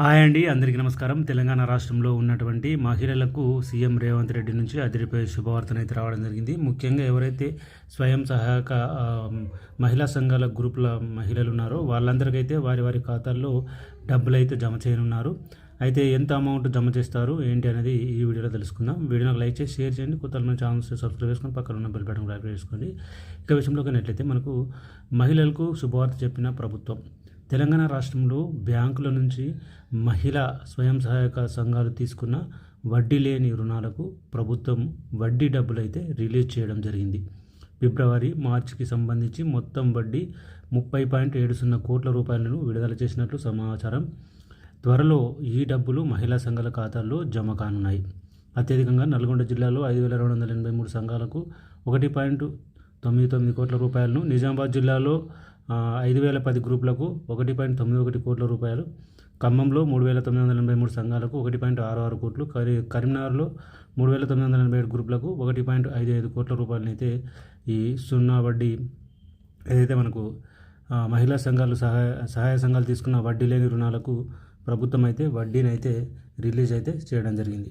Hi అండి అందరికీ నమస్కారం. తెలంగాణ రాష్ట్రంలో ఉన్నటువంటి మహిళలకు సీఎం రేవంత్ రెడ్డి నుంచి అదిరిపోయే శుభవార్తను అయితే రావడం జరిగింది. ముఖ్యంగా ఎవరైతే స్వయం సహాయక మహిళా సంఘాల గ్రూపుల మహిళలు ఉన్నారో వాళ్ళందరికైతే వారి వారి ఖాతాల్లో డబ్బులు అయితే జమ చేయనున్నారు. అయితే ఎంత అమౌంట్ జమ చేస్తారు ఏంటి అనేది ఈ వీడియోలో తెలుసుకుందాం. వీడియోకి లైక్ చేసి షేర్ చేయండి. కొత్త మన ఛానల్స్ సబ్స్క్రైబ్ చేసుకొని పక్కన ఉన్న బెల్ బటన్ యాక్టివేట్ చేసుకోండి. ఇక విషయంలోకి వెళ్ళినట్లయితే మనకు మహిళలకు శుభవార్త చెప్పిన ప్రభుత్వం. తెలంగాణ రాష్ట్రంలో బ్యాంకుల నుంచి మహిళా స్వయం సహాయక సంఘాలు తీసుకున్న వడ్డీ లేని రుణాలకు ప్రభుత్వం వడ్డీ డబ్బులు అయితే రిలీజ్ చేయడం జరిగింది. ఫిబ్రవరి మార్చికి సంబంధించి మొత్తం వడ్డీ ముప్పై పాయింట్ ఏడు సున్నా కోట్ల రూపాయలను విడుదల చేసినట్లు సమాచారం త్వరలో ఈ డబ్బులు మహిళా సంఘాల ఖాతాల్లో జమ కానున్నాయి. అత్యధికంగా నల్గొండ జిల్లాలో ఐదు వేల రెండు వందల ఎనభై మూడు సంఘాలకు ఒకటి పాయింట్ తొమ్మిది తొమ్మిది కోట్ల రూపాయలను నిజామాబాద్ జిల్లాలో ఐదు వేల పది గ్రూపులకు ఒకటి పాయింట్ తొమ్మిది ఒకటి కోట్ల రూపాయలు ఖమ్మంలో మూడు వేల తొమ్మిది వందల ఎనభై మూడు సంఘాలకు ఒకటి పాయింట్ ఆరు ఆరు కోట్లు కరీ కరీంనగర్లో మూడు వేల తొమ్మిది వందల ఎనభై ఏడు గ్రూపులకు ఒకటి పాయింట్ ఐదు ఐదు కోట్ల రూపాయలనైతే ఈ సున్నా వడ్డీ ఏదైతే మనకు మహిళా సంఘాలు సహాయ సహాయ సంఘాలు తీసుకున్న వడ్డీ లేని రుణాలకు ప్రభుత్వం అయితే వడ్డీని అయితే రిలీజ్ అయితే చేయడం జరిగింది.